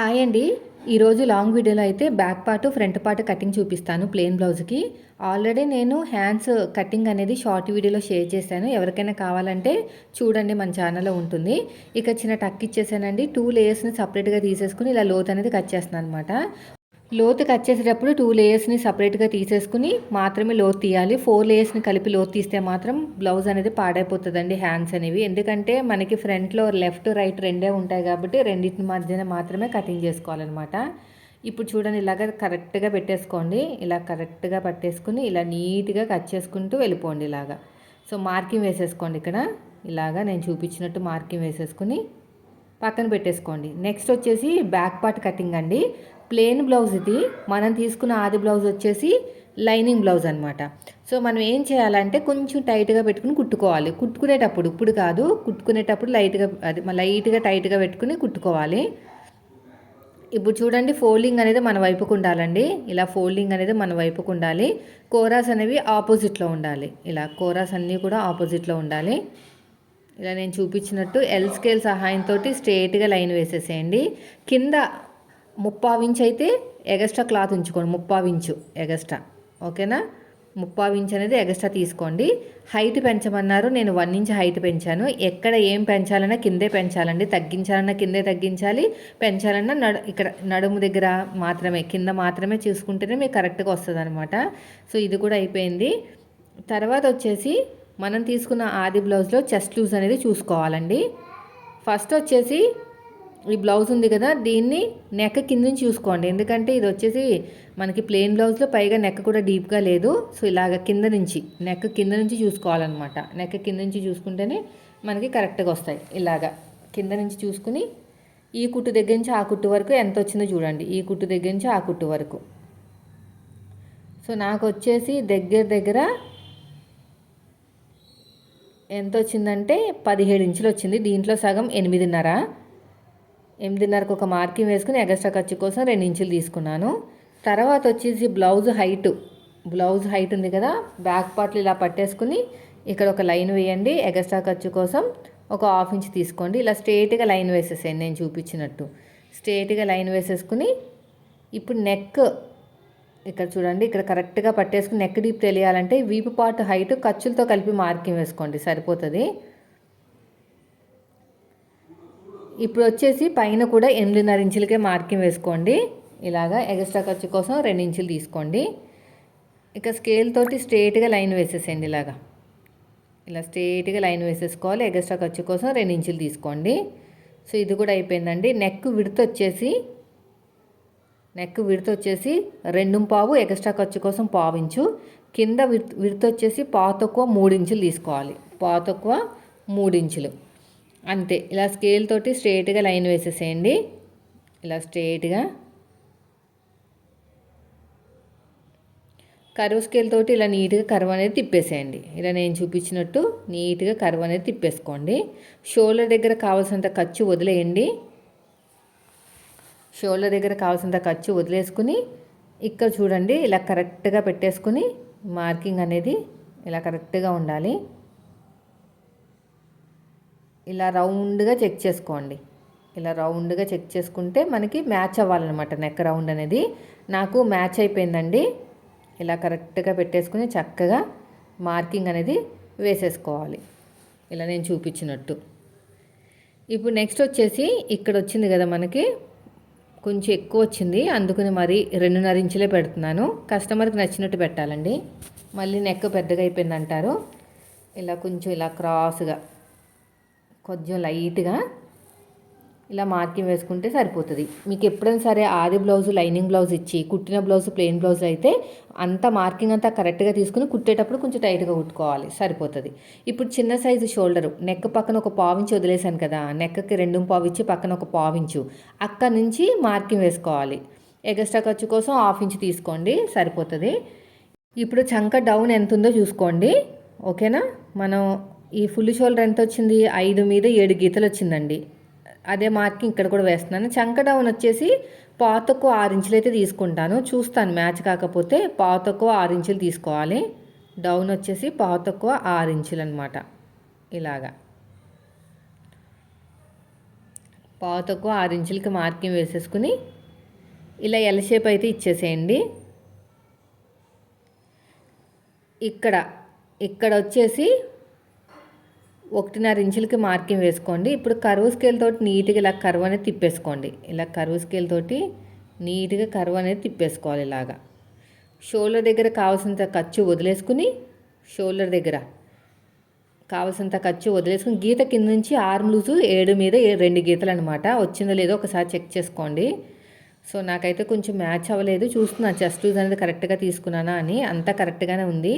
Hi అండి. ఈరోజు long వీడియోలో అయితే back part front part cutting చూపిస్తాను ప్లెయిన్ బ్లౌజ్కి. ఆల్రెడీ నేను హ్యాండ్స్ కటింగ్ అనేది షార్ట్ వీడియోలో షేర్ చేశాను. ఎవరికైనా కావాలంటే చూడండి మన ఛానల్లో ఉంటుంది. ఇక చిన్న టక్ ఇచ్చేసానండి. టూ లేయర్స్ని సపరేట్గా తీసేసుకుని ఇలా లోత్ అనేది కట్ చేస్తున్నాను అనమాట లోతు కట్ చేసేటప్పుడు టూ లేయర్స్ని సపరేట్గా తీసేసుకుని మాత్రమే లోతు తీయాలి. ఫోర్ లేయర్స్ని కలిపి లోతు తీస్తే మాత్రం బ్లౌజ్ అనేది పాడైపోతుందండి హ్యాండ్స్ అనేవి. ఎందుకంటే మనకి ఫ్రంట్లో లెఫ్ట్ రైట్ రెండే ఉంటాయి కాబట్టి రెండింటి మధ్యన మాత్రమే కటింగ్ చేసుకోవాలన్నమాట. ఇప్పుడు చూడండి ఇలాగ కరెక్ట్గా పెట్టేసుకోండి. ఇలా కరెక్ట్గా పట్టేసుకుని ఇలా నీట్గా కట్ చేసుకుంటూ వెళ్ళిపోండి ఇలాగా. సో మార్కింగ్ వేసేసుకోండి ఇక్కడ. ఇలాగా నేను చూపించినట్టు మార్కింగ్ వేసేసుకుని పక్కన పెట్టేసుకోండి. నెక్స్ట్ వచ్చేసి బ్యాక్ పార్ట్ కటింగ్ అండి. ప్లెయిన్ బ్లౌజ్ ఇది. మనం తీసుకున్న ఆది బ్లౌజ్ వచ్చేసి లైనింగ్ బ్లౌజ్ అనమాట సో మనం ఏం చేయాలంటే కొంచెం టైట్గా పెట్టుకుని కుట్టుకోవాలి. కుట్టుకునేటప్పుడు ఇప్పుడు కాదు కుట్టుకునేటప్పుడు లైట్గా అది లైట్గా టైట్గా పెట్టుకుని కుట్టుకోవాలి. ఇప్పుడు చూడండి ఫోల్డింగ్ అనేది మన వైపుకు ఉండాలండి. ఇలా ఫోల్డింగ్ అనేది మన వైపుకు ఉండాలి. కోరాస్ అనేవి ఆపోజిట్లో ఉండాలి. ఇలా కోరాస్ అన్నీ కూడా ఆపోజిట్లో ఉండాలి. ఇలా నేను చూపించినట్టు ఎల్ స్కేల్ సహాయంతో స్ట్రేట్గా లైన్ వేసేసేయండి. కింద ముప్పావించ్ అయితే ఎగస్ట్రా క్లాత్ ఉంచుకోండి ముప్పావించు ఎగస్ట్రా. ఓకేనా? ముప్పావించ్ అనేది ఎగస్ట్రా తీసుకోండి. హైట్ పెంచమన్నారు నేను వన్ ఇంచ్ హైట్ పెంచాను. ఎక్కడ ఏం పెంచాలన్నా కిందే పెంచాలండి. తగ్గించాలన్నా కిందే తగ్గించాలి. పెంచాలన్నా నడు ఇక్కడ నడుము దగ్గర మాత్రమే కింద మాత్రమే చూసుకుంటేనే మీకు కరెక్ట్గా వస్తుంది అనమాట సో ఇది కూడా అయిపోయింది. తర్వాత వచ్చేసి మనం తీసుకున్న ఆది బ్లౌజ్లో చెస్ట్ లూజ్ అనేది చూసుకోవాలండి. ఫస్ట్ వచ్చేసి ఈ బ్లౌజ్ ఉంది కదా దీన్ని నెక్ కింద నుంచి చూసుకోండి. ఎందుకంటే ఇది వచ్చేసి మనకి ప్లెయిన్ బ్లౌజ్లో పైగా నెక్ కూడా డీప్గా లేదు. సో ఇలాగ కింద నుంచి నెక్ కింద నుంచి చూసుకోవాలన్నమాట. నెక్ కింద నుంచి చూసుకుంటేనే మనకి కరెక్ట్గా వస్తాయి. ఇలాగా కింద నుంచి చూసుకుని ఈ కుట్టు దగ్గర నుంచి ఆ కుట్టు వరకు ఎంత వచ్చిందో చూడండి. ఈ కుట్టు దగ్గర నుంచి ఆ కుట్టు వరకు. సో నాకు వచ్చేసి దగ్గర దగ్గర ఎంత వచ్చిందంటే పదిహేడు ఇంచులు వచ్చింది. దీంట్లో సగం ఎనిమిదిన్నర. ఎనిమిదిన్నరకు ఒక మార్కింగ్ వేసుకుని ఎగస్ట్రా ఖర్చు కోసం రెండు ఇంచులు తీసుకున్నాను. తర్వాత వచ్చేసి బ్లౌజ్ హైట్. బ్లౌజ్ హైట్ ఉంది కదా బ్యాక్ పార్ట్లు ఇలా పట్టేసుకుని ఇక్కడ ఒక లైన్ వేయండి ఎగస్ట్రా ఖర్చు కోసం ఒక హాఫ్ ఇంచ్ తీసుకోండి. ఇలా స్ట్రేట్గా లైన్ వేసేసేయండి నేను చూపించినట్టు. స్ట్రేట్గా లైన్ వేసేసుకుని ఇప్పుడు నెక్ ఇక్కడ చూడండి ఇక్కడ కరెక్ట్గా పట్టేసుకుని నెక్ డీప్ తెలియాలంటే వీపు పార్ట్ హైట్ ఖర్చులతో కలిపి మార్కింగ్ వేసుకోండి సరిపోతుంది. ఇప్పుడు వచ్చేసి పైన కూడా ఎనిమిదిన్నర ఇంచులకే మార్కింగ్ వేసుకోండి. ఇలాగా ఎగస్ట్రా ఖర్చు కోసం రెండు ఇంచులు తీసుకోండి. ఇక స్కేల్ తోటి స్ట్రేట్గా లైన్ వేసేసేయండి ఇలాగా. ఇలా స్ట్రేట్గా లైన్ వేసేసుకోవాలి. ఎగస్ట్రా ఖర్చు కోసం రెండు ఇంచులు తీసుకోండి. సో ఇది కూడా అయిపోయిందండి. నెక్ విడత వచ్చేసి నెక్ విడత వచ్చేసి రెండు పావు ఎక్స్ట్రా ఖర్చు కోసం పావించు కింద విడత వచ్చేసి పాతక్కువ తక్కువ మూడు ఇంచులు తీసుకోవాలి. పాతక్కువ తక్కువ మూడు ఇంచులు. అంతే. ఇలా స్కేల్ తోటి స్ట్రేట్గా లైన్ వేసేసేయండి. ఇలా స్ట్రేట్గా కరువు స్కేల్ తోటి ఇలా నీట్గా కరువు అనేది తిప్పేసేయండి. ఇలా నేను చూపించినట్టు నీట్గా కరువు అనేది తిప్పేసుకోండి. షోల్డర్ దగ్గర కావాల్సినంత ఖర్చు వదిలేయండి. షోల్డర్ దగ్గర కావాల్సినంత ఖర్చు వదిలేసుకుని ఇక్కడ చూడండి ఇలా కరెక్ట్గా పెట్టేసుకుని మార్కింగ్ అనేది ఇలా కరెక్ట్గా ఉండాలి. ఇలా రౌండ్గా చెక్ చేసుకోండి. ఇలా రౌండ్గా చెక్ చేసుకుంటే మనకి మ్యాచ్ అవ్వాలన్నమాట నెక్ రౌండ్ అనేది. నాకు మ్యాచ్ అయిపోయిందండి. ఇలా కరెక్ట్గా పెట్టేసుకుని చక్కగా మార్కింగ్ అనేది వేసేసుకోవాలి. ఇలా నేను చూపించినట్టు. ఇప్పుడు నెక్స్ట్ వచ్చేసి ఇక్కడ వచ్చింది కదా మనకి. కొంచెం ఎక్కువ వచ్చింది. అందుకని మరి రెండున్నర ఇంచులే పెడుతున్నాను. కస్టమర్కి నచ్చినట్టు పెట్టాలండి. మళ్ళీ నెక్ పెద్దగా అయిపోయింది అంటారు ఇలా కొంచెం ఇలా క్రాస్గా. కొంచెం లైట్గా ఇలా మార్కింగ్ వేసుకుంటే సరిపోతుంది. మీకు ఎప్పుడైనా సరే ఆది బ్లౌజ్ లైనింగ్ బ్లౌజ్ ఇచ్చి కుట్టిన బ్లౌజ్ ప్లెయిన్ బ్లౌజ్ అయితే అంత మార్కింగ్ అంతా కరెక్ట్గా తీసుకుని కుట్టేటప్పుడు కొంచెం టైట్గా కుట్టుకోవాలి సరిపోతుంది. ఇప్పుడు చిన్న సైజు షోల్డర్ నెక్ పక్కన ఒక పావించి వదిలేశాను కదా నెక్కకి రెండు పావించి పక్కన ఒక పావించు. అక్కడ నుంచి మార్కింగ్ వేసుకోవాలి. ఎగస్ట్రా ఖర్చు కోసం హాఫ్ ఇంచ్ తీసుకోండి సరిపోతుంది. ఇప్పుడు చంక డౌన్ ఎంత ఉందో చూసుకోండి. ఓకేనా? మనం ఈ ఫుల్ షోల్డర్ ఎంత వచ్చింది? ఐదు మీద ఏడు గీతలు వచ్చిందండి. అదే మార్కింగ్ ఇక్కడ కూడా వేస్తున్నాను. చంక డౌన్ వచ్చేసి పాతకు ఆరు ఇంచులు అయితే తీసుకుంటాను. చూస్తాను మ్యాచ్ కాకపోతే పాతకు ఆరు ఇంచులు తీసుకోవాలి. డౌన్ వచ్చేసి పాతకు ఆరు ఇంచులు అనమాట ఇలాగా. పాతకు ఆరు ఇంచులకి మార్కింగ్ వేసేసుకుని ఇలా ఎల్ షేప్ అయితే ఇచ్చేసేయండి. ఇక్కడ ఇక్కడ వచ్చేసి ఒకటిన్నర ఇంచులకి మార్కింగ్ వేసుకోండి. ఇప్పుడు కరువు స్కేల్ తోటి నీట్గా ఇలా కరువు అనేది తిప్పేసుకోండి. ఇలా కరువు స్కేల్ తోటి నీట్గా కరువు అనేది తిప్పేసుకోవాలి ఇలాగా. షోల్డర్ దగ్గర కావాల్సినంత ఖర్చు వదిలేసుకుని షోల్డర్ దగ్గర కావాల్సినంత ఖర్చు వదిలేసుకుని గీత కింద నుంచి ఆర్మ్ లూజు ఏడు మీద రెండు గీతలు అనమాట వచ్చిందో లేదో ఒకసారి చెక్ చేసుకోండి. సో నాకైతే కొంచెం మ్యాచ్ అవ్వలేదు. చూస్తున్నా చెస్ట్ లూజ్ అనేది కరెక్ట్గా తీసుకున్నానా అని. అంతా కరెక్ట్గానే ఉంది.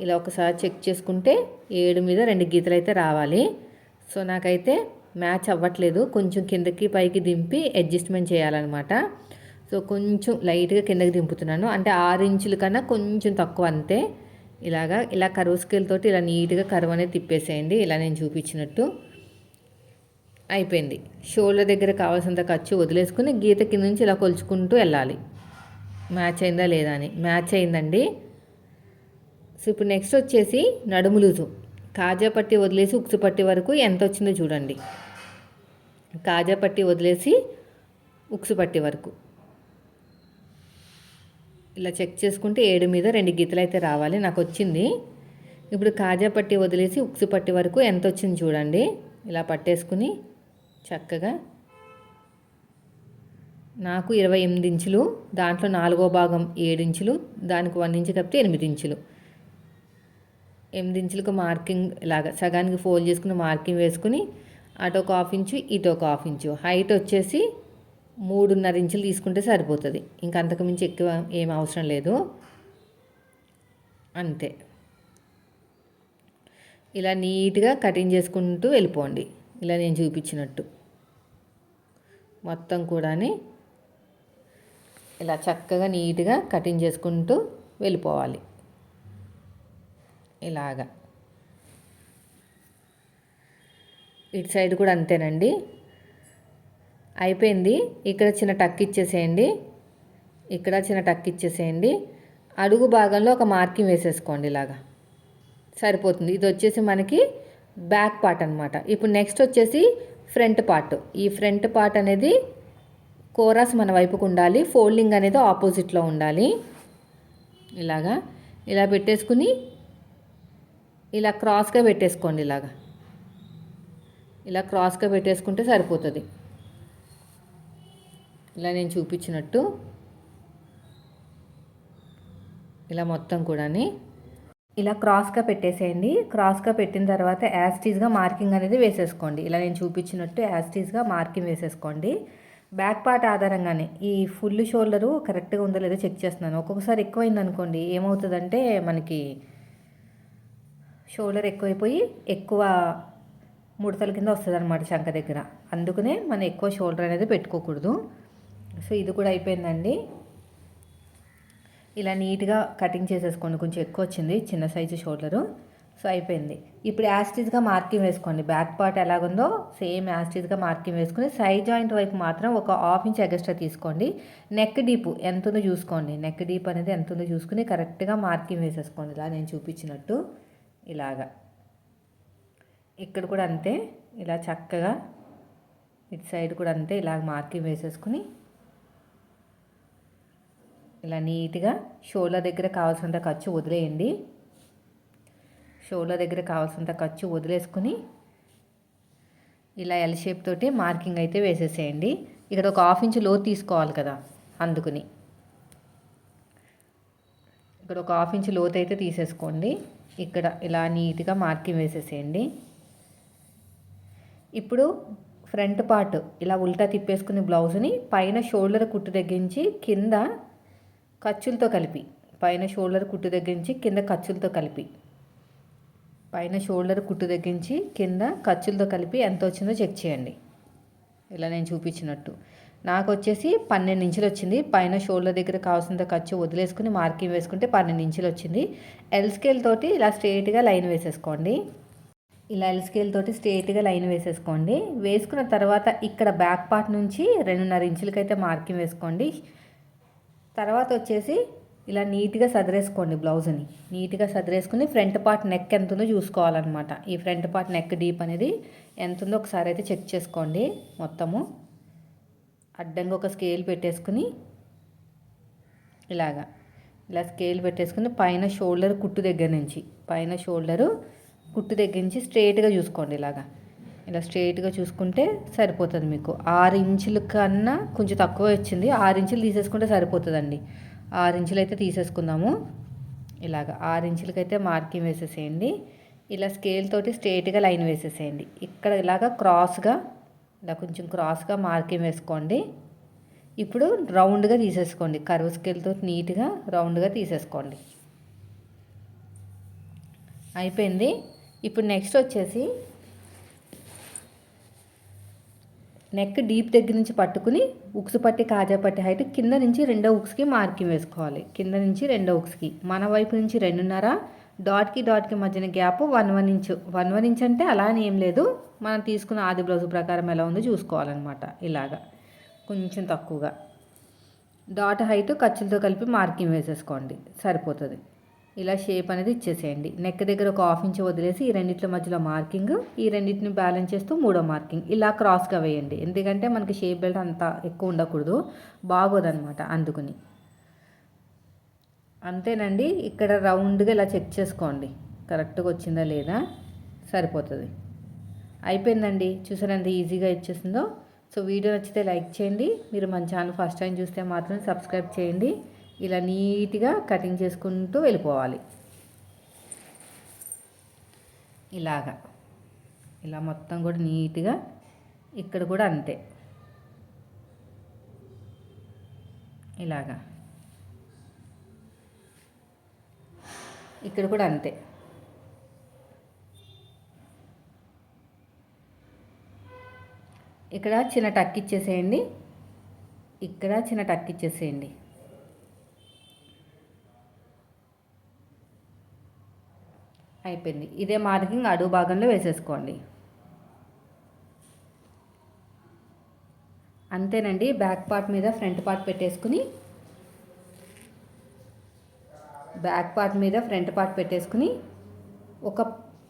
ఇలా ఒకసారి చెక్ చేసుకుంటే ఏడు మీద రెండు గీతలు అయితే రావాలి. సో నాకైతే మ్యాచ్ అవ్వట్లేదు. కొంచెం కిందకి పైకి దింపి అడ్జస్ట్మెంట్ చేయాలన్నమాట. సో కొంచెం లైట్గా కిందకి దింపుతున్నాను. అంటే ఆరు ఇంచుల కన్నా కొంచెం తక్కువ అంతే. ఇలాగా ఇలా కరువు స్కేల్ తోటి ఇలా నీట్గా కరువు అనేది తిప్పేసేయండి. ఇలా నేను చూపించినట్టు అయిపోయింది. షోల్డర్ దగ్గర కావాల్సినంత ఖర్చు వదిలేసుకుని గీత కింద నుంచి ఇలా కొలుచుకుంటూ వెళ్ళాలి. మ్యాచ్ అయిందా లేదా అని. మ్యాచ్ అయిందండి. సో ఇప్పుడు నెక్స్ట్ వచ్చేసి నడుము లూజు. కాజా పట్టి వదిలేసి ఉక్సు పట్టి వరకు ఎంత వచ్చిందో చూడండి. కాజా పట్టి వదిలేసి ఉక్సు పట్టి వరకు. ఇలా చెక్ చేసుకుంటే ఏడు మీద రెండు గీతలు అయితే రావాలి నాకు వచ్చింది. ఇప్పుడు కాజా పట్టి వదిలేసి ఉక్సు పట్టి వరకు ఎంత వచ్చింది చూడండి. ఇలా పట్టేసుకుని చక్కగా నాకు ఇరవై ఎనిమిది ఇంచులు దాంట్లో నాలుగో భాగం ఏడు ఇంచులు దానికి వన్ ఇంచు కప్పితే ఎనిమిది ఇంచులు. ఎనిమిది ఇంచులకు మార్కింగ్ ఇలాగ సగానికి ఫోల్డ్ చేసుకుని మార్కింగ్ వేసుకుని అటు ఒక హాఫ్ ఇంచు ఇటు ఒక హాఫ్ ఇంచు. హైట్ వచ్చేసి మూడున్నర ఇంచులు తీసుకుంటే సరిపోతుంది. ఇంకా అంతకుమించి ఎక్కువ ఏం అవసరం లేదు. అంతే. ఇలా నీట్గా కటింగ్ చేసుకుంటూ వెళ్ళిపోండి. ఇలా నేను చూపించినట్టు. మొత్తం కూడాని ఇలా చక్కగా నీట్గా కటింగ్ చేసుకుంటూ వెళ్ళిపోవాలి. ఇలాగా. ఇటు సైడ్ కూడా అంతేనండి. అయిపోయింది. ఇక్కడ చిన్న టక్ ఇచ్చేసేయండి. ఇక్కడ చిన్న టక్ ఇచ్చేసేయండి. అడుగు భాగంలో ఒక మార్కింగ్ వేసేసుకోండి ఇలాగా. సరిపోతుంది. ఇది వచ్చేసి మనకి బ్యాక్ పార్ట్ అనమాట ఇప్పుడు నెక్స్ట్ వచ్చేసి ఫ్రంట్ పార్ట్. ఈ ఫ్రంట్ పార్ట్ అనేది కోరాస్ మన వైపుకు ఉండాలి. ఫోల్డింగ్ అనేది ఆపోజిట్లో ఉండాలి. ఇలాగా. ఇలా పెట్టేసుకుని ఇలా క్రాస్గా పెట్టేసుకోండి ఇలాగా. ఇలా క్రాస్గా పెట్టేసుకుంటే సరిపోతుంది. ఇలా నేను చూపించినట్టు. ఇలా మొత్తం కూడాని. ఇలా క్రాస్గా పెట్టేసేయండి. క్రాస్గా పెట్టిన తర్వాత యాస్టీస్గా మార్కింగ్ అనేది వేసేసుకోండి. ఇలా నేను చూపించినట్టు యాస్టీస్గా మార్కింగ్ వేసేసుకోండి. బ్యాక్ పార్ట్ ఆధారంగానే ఈ ఫుల్ షోల్డరు కరెక్ట్గా ఉందో లేదో చెక్ చేస్తున్నాను. ఒక్కొక్కసారి ఎక్కువైంది అనుకోండి ఏమవుతుందంటే మనకి షోల్డర్ ఎక్కువైపోయి ఎక్కువ ముడతల కింద వస్తుంది అనమాట శంఖ దగ్గర. అందుకనే మనం ఎక్కువ షోల్డర్ అనేది పెట్టుకోకూడదు. సో ఇది కూడా అయిపోయిందండి. ఇలా నీట్గా కటింగ్ చేసేసుకోండి. కొంచెం ఎక్కువ వచ్చింది చిన్న సైజు షోల్డరు. సో అయిపోయింది. ఇప్పుడు యాస్టీజ్గా మార్కింగ్ వేసుకోండి. బ్యాక్ పార్ట్ ఎలాగుందో సేమ్ యాస్టీజ్గా మార్కింగ్ వేసుకుని సైడ్ జాయింట్ వైపు మాత్రం ఒక హాఫ్ ఇంచ్ ఎగస్ట్రా తీసుకోండి. నెక్ డీప్ ఎంత ఉందో చూసుకోండి. నెక్ డీప్ అనేది ఎంత ఉందో చూసుకుని కరెక్ట్గా మార్కింగ్ వేసేసుకోండి. ఇలా నేను చూపించినట్టు. ఇలాగా. ఇక్కడ కూడా అంతే ఇలా చక్కగా ఇటు సైడ్ కూడా అంతే ఇలాగ మార్కింగ్ వేసేసుకుని ఇలా నీట్గా షోల్డర్ దగ్గర కావాల్సినంత ఖర్చు వదిలేయండి. షోల్డర్ దగ్గర కావాల్సినంత ఖర్చు వదిలేసుకుని ఇలా ఎల్ షేప్ తోటి మార్కింగ్ అయితే వేసేసేయండి. ఇక్కడ ఒక హాఫ్ ఇంచ్ లోతు తీసుకోవాలి కదా అందుకుని. ఇక్కడ ఒక హాఫ్ ఇంచ్ లోతు అయితే తీసేసుకోండి. ఇక్కడ ఇలా నీట్గా మార్కింగ్ వేసేసేయండి. ఇప్పుడు ఫ్రంట్ పార్ట్ ఇలా ఉల్టా తిప్పేసుకుని బ్లౌజ్ని పైన షోల్డర్ కుట్టు తగ్గించి కింద ఖర్చులతో కలిపి పైన షోల్డర్ కుట్టు తగ్గించి కింద ఖర్చులతో కలిపి పైన షోల్డర్ కుట్టు తగ్గించి కింద ఖర్చులతో కలిపి ఎంత వచ్చిందో చెక్ చేయండి. ఇలా నేను చూపించినట్టు. నాకు వచ్చేసి పన్నెండు ఇంచులు వచ్చింది పైన షోల్డర్ దగ్గర కావాల్సినంత ఖర్చు వదిలేసుకుని మార్కింగ్ వేసుకుంటే పన్నెండు ఇంచులు వచ్చింది ఎల్ స్కేల్ తోటి ఇలా స్ట్రేట్గా లైన్ వేసేసుకోండి. ఇలా ఎల్ స్కేల్ తోటి స్ట్రేట్గా లైన్ వేసేసుకోండి. వేసుకున్న తర్వాత ఇక్కడ బ్యాక్ పార్ట్ నుంచి రెండున్నర ఇంచులకైతే మార్కింగ్ వేసుకోండి. తర్వాత వచ్చేసి ఇలా నీట్గా సదిరేసుకోండి బ్లౌజ్ని. నీట్గా సదిరేసుకుని ఫ్రంట్ పార్ట్ నెక్ ఎంత ఉందో చూసుకోవాలన్నమాట. ఈ ఫ్రంట్ పార్ట్ నెక్ డీప్ అనేది ఎంత ఉందో ఒకసారి అయితే చెక్ చేసుకోండి మొత్తము. అడ్డంగా ఒక స్కేల్ పెట్టేసుకుని ఇలాగా. ఇలా స్కేల్ పెట్టేసుకుని పైన షోల్డర్ కుట్టు దగ్గర నుంచి పైన షోల్డరు కుట్టు దగ్గర నుంచి స్ట్రైట్గా చూసుకోండి ఇలాగా. ఇలా స్ట్రైట్గా చూసుకుంటే సరిపోతుంది మీకు. ఆరు ఇంచుల కన్నా కొంచెం తక్కువ వచ్చింది. ఆరు ఇంచులు తీసేసుకుంటే సరిపోతుందండి. ఆరు ఇంచులు అయితే తీసేసుకుందాము. ఇలాగ ఆరు ఇంచులకైతే మార్కింగ్ వేసేసేయండి. ఇలా స్కేల్ తోటి స్ట్రైట్గా లైన్ వేసేసేయండి. ఇక్కడ ఇలాగ క్రాస్గా ఇలా కొంచెం క్రాస్గా మార్కింగ్ వేసుకోండి. ఇప్పుడు రౌండ్గా తీసేసుకోండి. కరువు స్కేల్తో నీట్గా రౌండ్గా తీసేసుకోండి. అయిపోయింది. ఇప్పుడు నెక్స్ట్ వచ్చేసి నెక్ డీప్ దగ్గర నుంచి పట్టుకుని ఉక్స్ పట్టి కాజా పట్టి హైట్ కింద నుంచి రెండో ఉక్స్కి మార్కింగ్ వేసుకోవాలి. కింద నుంచి రెండో ఉక్స్కి. మన వైపు నుంచి రెండున్నర డాట్కి డాట్కి మధ్యన gap one one inch. One one inch అంటే అలా అని ఏం లేదు. మనం తీసుకున్న ఆది బ్లౌజ్ ప్రకారం ఎలా ఉందో చూసుకోవాలన్నమాట ఇలాగా. కొంచెం తక్కువగా. డాట్ హైట్ ఖర్చులతో కలిపి మార్కింగ్ వేసేసుకోండి. సరిపోతుంది. ఇలా షేప్ అనేది ఇచ్చేసేయండి. నెక్ దగ్గర ఒక హాఫ్ ఇంచ్ వదిలేసి ఈ రెండింటి మధ్యలో మార్కింగ్ ఈ రెండింటిని బ్యాలెన్స్ చేస్తూ మూడో మార్కింగ్. ఇలా క్రాస్గా వేయండి. ఎందుకంటే మనకి షేప్ బెల్ట్ అంత ఎక్కువ ఉండకూడదు. బాగోదన్నమాట అందుకుని. అంతేనండి ఇక్కడ రౌండ్గా ఇలా చెక్ చేసుకోండి. కరెక్ట్గా వచ్చిందా లేదా? సరిపోతుంది. అయిపోయిందండి. చూసారంత ఈజీగా ఇచ్చేసిందో సో వీడియో నచ్చితే లైక్ చేయండి. మీరు మన ఛానల్ ఫస్ట్ టైం చూస్తే మాత్రం సబ్స్క్రైబ్ చేయండి. ఇలా నీట్గా కటింగ్ చేసుకుంటూ వెళ్ళిపోవాలి. ఇలాగా. ఇలా మొత్తం కూడా నీట్గా ఇక్కడ కూడా అంతే. ఇలాగా. ఇక్కడ కూడా అంతే. ఇక్కడ చిన్న టక్ ఇచ్చేసేయండి. ఇక్కడ చిన్న టక్ ఇచ్చేసేయండి. అయిపోయింది. ఇదే మార్కింగ్ అడుగు భాగంలో వేసేసుకోండి. అంతేనండి. బ్యాక్ పార్ట్ మీద ఫ్రంట్ పార్ట్ పెట్టేసుకుని బ్యాక్ పార్ట్ మీద ఫ్రంట్ పార్ట్ పెట్టేసుకుని ఒక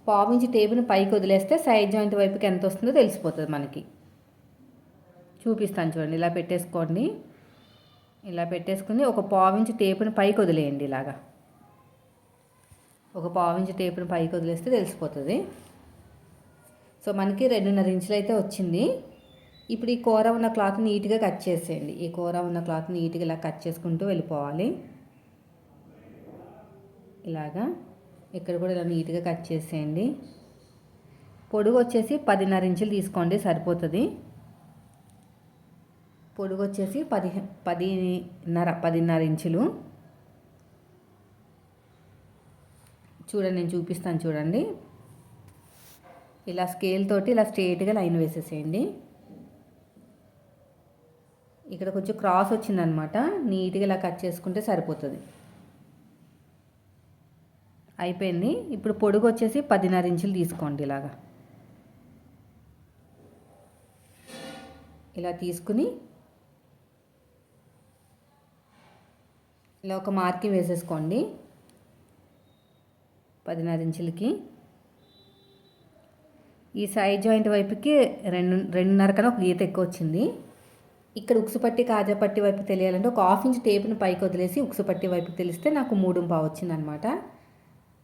పావించి టేబుల్ని పైకి వదిలేస్తే సైడ్ జాయింట్ వైపుకి ఎంత వస్తుందో తెలిసిపోతుంది మనకి. చూపిస్తాను చూడండి ఇలా పెట్టేసుకోండి. ఇలా పెట్టేసుకుని ఒక పావించి టేపుని పైకి వదిలేయండి ఇలాగా. ఒక పావించి టేపుని పైకి వదిలేస్తే తెలిసిపోతుంది. సో మనకి రెండున్నర ఇంచులు అయితే వచ్చింది. ఇప్పుడు ఈ కూర ఉన్న క్లాత్ నీట్గా కట్ చేసేయండి. ఈ కూర ఉన్న క్లాత్ నీట్గా ఇలా కట్ చేసుకుంటూ వెళ్ళిపోవాలి. ఇలాగా. ఇక్కడ కూడా ఇలా నీట్గా కట్ చేసేయండి. పొడుగు వచ్చేసి పదిన్నర ఇంచులు తీసుకోండి సరిపోతుంది. పొడుగు వచ్చేసి పది పదిన్నర పదిన్నర ఇంచులు. చూడండి నేను చూపిస్తాను చూడండి. ఇలా స్కేల్ తోటి ఇలా స్ట్రేట్గా లైన్ వేసేసేయండి. ఇక్కడ కొంచెం క్రాస్ వచ్చిందనమాట. నీట్గా ఇలా కట్ చేసుకుంటే సరిపోతుంది. అయిపోయింది. ఇప్పుడు పొడుగు వచ్చేసి పదిన్నర ఇంచులు తీసుకోండి ఇలాగా. ఇలా తీసుకుని ఇలా ఒక మార్కింగ్ వేసేసుకోండి. పదిన్నర ఇంచులకి. ఈ సైడ్ జాయింట్ వైపుకి రెండు రెండున్నర కన్నా ఒక గీత ఎక్కువ వచ్చింది. ఇక్కడ ఉక్సుపట్టి కాజాపట్టి వైపు తెలియాలంటే ఒక హాఫ్ ఇంచ్ టేప్ని పైకి వదిలేసి ఉక్సుపట్టి వైపు తెలిస్తే నాకు మూడు పావు వచ్చిందనమాట.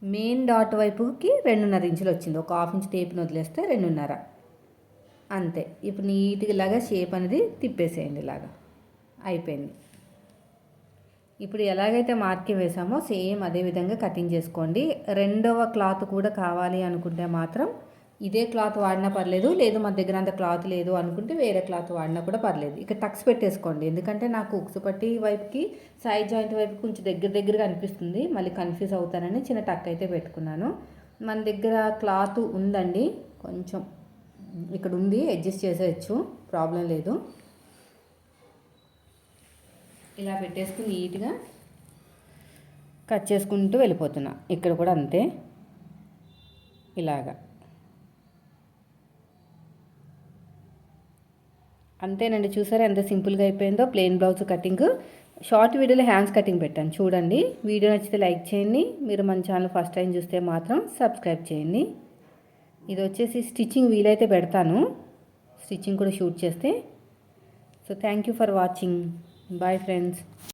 మెయిన్ డాట్ వైపుకి రెండున్నర ఇంచులు వచ్చింది. ఒక హాఫ్ ఇంచ్ టేప్ని వదిలేస్తే రెండున్నర. అంతే. ఇప్పుడు నీట్గా ఇలాగా షేప్ అనేది తిప్పేసేయండి ఇలాగా. అయిపోయింది. ఇప్పుడు ఎలాగైతే మార్కింగ్ వేసామో సేమ్ అదే విధంగా కటింగ్ చేసుకోండి. రెండవ క్లాత్ కూడా కావాలి అనుకుంటే మాత్రం ఇదే క్లాత్ వాడినా పర్లేదు లేదు మన దగ్గర అంత క్లాత్ లేదు అనుకుంటే వేరే క్లాత్ వాడినా కూడా పర్లేదు. ఇక టక్స్ పెట్టేసుకోండి. ఎందుకంటే నాకు ఉక్సు పట్టి వైపుకి సైడ్ జాయింట్ వైపు కొంచెం దగ్గర దగ్గరగా అనిపిస్తుంది. మళ్ళీ కన్ఫ్యూజ్ అవుతానని చిన్న టక్ అయితే పెట్టుకున్నాను. మన దగ్గర క్లాత్ ఉందండి. కొంచెం ఇక్కడ ఉంది అడ్జస్ట్ చేసేయచ్చు. ప్రాబ్లం లేదు. ఇలా పెట్టేసుకుని నీట్గా కట్ చేసుకుంటూ వెళ్ళిపోతున్నా. ఇక్కడ కూడా అంతే. ఇలాగా. అంతేనండి చూసారా ఎంత సింపుల్గా అయిపోయిందో ప్లెయిన్ బ్లౌజ్ కటింగ్. షార్ట్ వీడియోలో హ్యాండ్స్ కటింగ్ పెట్టాను చూడండి. వీడియో నచ్చితే లైక్ చేయండి. మీరు మన ఛానల్ ఫస్ట్ టైం చూస్తే మాత్రం సబ్స్క్రైబ్ చేయండి. ఇది వచ్చేసి స్టిచ్చింగ్ వీలైతే పెడతాను. స్టిచ్చింగ్ కూడా షూట్ చేస్తే. So thank you for watching. Bye friends.